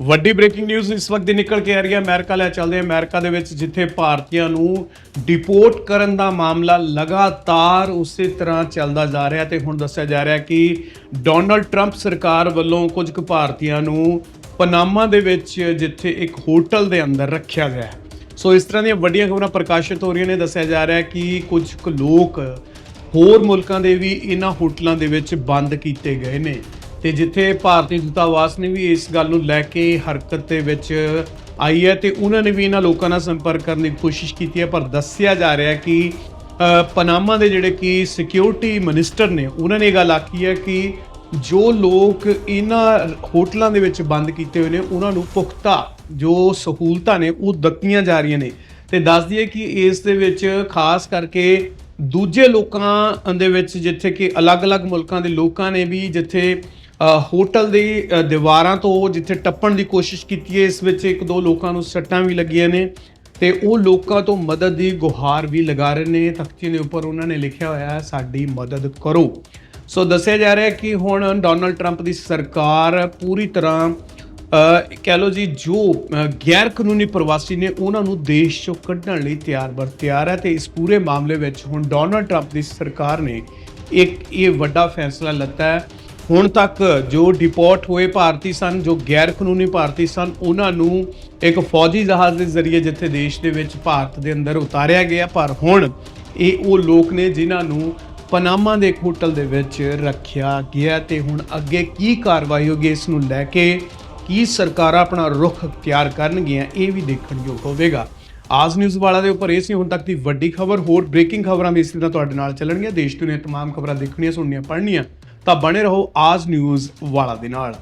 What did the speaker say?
ਵੱਡੀ breaking news ਇਸ ਵਕਤ ਦੀ ਨਿਕਲ ਕੇ ਆ ਰਹੀ ਹੈ। ਅਮਰੀਕਾ ਲੈ ਚੱਲਦੇ ਹਾਂ। ਅਮਰੀਕਾ ਦੇ ਵਿੱਚ ਜਿੱਥੇ ਭਾਰਤੀਆਂ ਨੂੰ ਡਿਪੋਰਟ ਕਰਨ ਦਾ ਮਾਮਲਾ ਲਗਾਤਾਰ ਉਸੇ ਤਰ੍ਹਾਂ ਚੱਲਦਾ ਜਾ ਰਿਹਾ ਤੇ ਹੁਣ ਦੱਸਿਆ ਜਾ ਰਿਹਾ ਕਿ ਡੋਨਲਡ ਟਰੰਪ ਸਰਕਾਰ ਵੱਲੋਂ ਕੁਝ ਕੁ ਭਾਰਤੀਆਂ ਨੂੰ ਪਨਾਮਾ ਦੇ ਵਿੱਚ ਜਿੱਥੇ ਇੱਕ ਹੋਟਲ ਦੇ ਅੰਦਰ ਰੱਖਿਆ ਗਿਆ ਹੈ। ਸੋ ਇਸ ਤਰ੍ਹਾਂ ਦੀਆਂ ਵੱਡੀਆਂ ਖਬਰਾਂ ਪ੍ਰਕਾਸ਼ਿਤ ਹੋ ਰਹੀਆਂ ਨੇ। ਦੱਸਿਆ ਜਾ ਰਿਹਾ ਹੈ ਕਿ ਕੁਝ ਕੁ ਲੋਕ ਹੋਰ ਮੁਲਕਾਂ ਦੇ ਵੀ ਇਹਨਾਂ ਹੋਟਲਾਂ ਦੇ ਵਿੱਚ ਬੰਦ ਕੀਤੇ ਗਏ ਨੇ। ਤੇ ਜਿੱਥੇ ਭਾਰਤੀ ਦੂਤਾਵਾਸ ਨੇ ਵੀ ਇਸ ਗੱਲ ਨੂੰ ਲੈ ਕੇ ਹਰਕਤ ਦੇ ਵਿੱਚ ਆਈ ਹੈ ਤੇ ਉਹਨਾਂ ਨੇ ਵੀ ਇਹਨਾਂ ਲੋਕਾਂ ਨਾਲ ਸੰਪਰਕ ਕਰਨ ਦੀ ਕੋਸ਼ਿਸ਼ ਕੀਤੀ ਹੈ, ਪਰ ਦੱਸਿਆ ਜਾ ਰਿਹਾ ਹੈ ਕਿ ਪਨਾਮਾ ਦੇ ਜਿਹੜੇ ਕਿ ਸਿਕਿਉਰਿਟੀ ਮਿਨਿਸਟਰ ਨੇ, ਉਹਨਾਂ ਨੇ ਇਹ ਗੱਲ ਆਖੀ ਹੈ ਕਿ ਜੋ ਲੋਕ ਇਹਨਾਂ ਹੋਟਲਾਂ ਦੇ ਵਿੱਚ ਬੰਦ ਕੀਤੇ ਹੋਏ ਨੇ, ਉਹਨਾਂ ਨੂੰ ਪੁਖਤਾ ਜੋ ਸਹੂਲਤਾਂ ਨੇ, ਉਹ ਦਿੱਤੀਆਂ ਜਾ ਰਹੀਆਂ ਨੇ। ਤੇ ਦੱਸ ਦਈਏ ਕਿ ਇਸ ਦੇ ਵਿੱਚ ਖਾਸ ਕਰਕੇ ਦੂਜੇ ਲੋਕਾਂ ਦੇ ਵਿੱਚ, ਜਿੱਥੇ ਕਿ ਅਲੱਗ-ਅਲੱਗ ਮੁਲਕਾਂ ਦੇ ਲੋਕਾਂ ਨੇ ਵੀ ਜਿੱਥੇ ਹੋਟਲ ਦੀ ਦੀਵਾਰਾਂ ਤੋਂ ਜਿੱਥੇ ਟੱਪਣ ਦੀ ਕੋਸ਼ਿਸ਼ ਕੀਤੀ ਹੈ, ਇਸ ਵਿੱਚ ਇੱਕ ਦੋ ਲੋਕਾਂ ਨੂੰ ਸੱਟਾਂ ਵੀ ਲੱਗੀਆਂ ਨੇ ਤੇ ਉਹ ਲੋਕਾਂ ਤੋਂ ਮਦਦ ਦੀ ਗੁਹਾਰ ਵੀ ਲਗਾ ਰਹੇ ਨੇ। ਤਖਤੀ ਦੇ ਉੱਪਰ ਉਹਨਾਂ ਨੇ ਲਿਖਿਆ ਹੋਇਆ ਹੈ, ਸਾਡੀ ਮਦਦ ਕਰੋ। ਸੋ ਦੱਸਿਆ ਜਾ ਰਿਹਾ ਹੈ ਕਿ ਹੁਣ ਡੋਨਲਡ ਟਰੰਪ ਦੀ ਸਰਕਾਰ ਪੂਰੀ ਤਰ੍ਹਾਂ ਕਹਿ ਲਓ ਜੀ, ਜੋ ਗੈਰ ਕਾਨੂੰਨੀ ਪ੍ਰਵਾਸੀ ਨੇ, ਉਹਨਾਂ ਨੂੰ ਦੇਸ਼ ਚੋਂ ਕੱਢਣ ਲਈ ਤਿਆਰ ਬਰ ਤਿਆਰ ਹੈ ਤੇ ਇਸ ਪੂਰੇ ਮਾਮਲੇ ਵਿੱਚ ਹੁਣ ਡੋਨਲਡ ਟਰੰਪ ਦੀ ਸਰਕਾਰ ਨੇ ਇੱਕ ਇਹ ਵੱਡਾ ਫੈਸਲਾ ਲਿੱਤਾ ਹੈ। ਹੁਣ ਤੱਕ ਜੋ ਡਿਪੋਰਟ ਹੋਏ ਭਾਰਤੀ ਸਨ, ਜੋ ਗੈਰ ਕਾਨੂੰਨੀ ਭਾਰਤੀ ਸਨ, ਉਹਨਾਂ ਨੂੰ ਇੱਕ ਫੌਜੀ ਜਹਾਜ਼ ਦੇ ਜ਼ਰੀਏ ਜਿੱਥੇ ਦੇਸ਼ ਦੇ ਵਿੱਚ ਭਾਰਤ ਦੇ ਅੰਦਰ ਉਤਾਰਿਆ ਗਿਆ। ਪਰ ਹੁਣ ਇਹ ਉਹ ਲੋਕ ਨੇ ਜਿਨ੍ਹਾਂ ਨੂੰ ਪਨਾਮਾ ਦੇ ਇੱਕ ਹੋਟਲ ਦੇ ਵਿੱਚ ਰੱਖਿਆ ਗਿਆ ਤੇ ਹੁਣ ਅੱਗੇ ਕੀ ਕਾਰਵਾਈ ਹੋਗੀ ਇਸ ਨੂੰ ਲੈ ਕੇ ਕੀ ਸਰਕਾਰਾਂ ਆਪਣਾ ਰੁਖ ਅਖਤਿਆਰ ਕਰਨਗੀਆਂ, ਇਹ ਵੀ ਦੇਖਣਯੋਗ ਹੋਵੇਗਾ। ਆਜ ਨਿਊਜ਼ ਵਾਲਾ ਦੇ ਉੱਪਰ ਇਹ ਸੀ, ਹੁਣ ਤੱਕ ਦੀ ਵੱਡੀ ਖਬਰ, ਹੋਰ ਬ੍ਰੇਕਿੰਗ ਖਬਰਾਂ ਵੀ ਇਸੇ ਤਰ੍ਹਾਂ ਤੁਹਾਡੇ ਨਾਲ ਚੱਲਣਗੀਆਂ। ਦੇਸ਼ ਦੁਨੀਆ ਤਮਾਮ ਖਬਰਾਂ ਦੇਖਣੀਆਂ, ਸੁਣਨੀਆਂ, ਪੜ੍ਹਨੀਆਂ। ਤਾਂ ਬਣੇ ਰਹੋ ਆਜ ਨਿਊਜ਼ ਵਾਲਾ ਦੇ ਨਾਲ।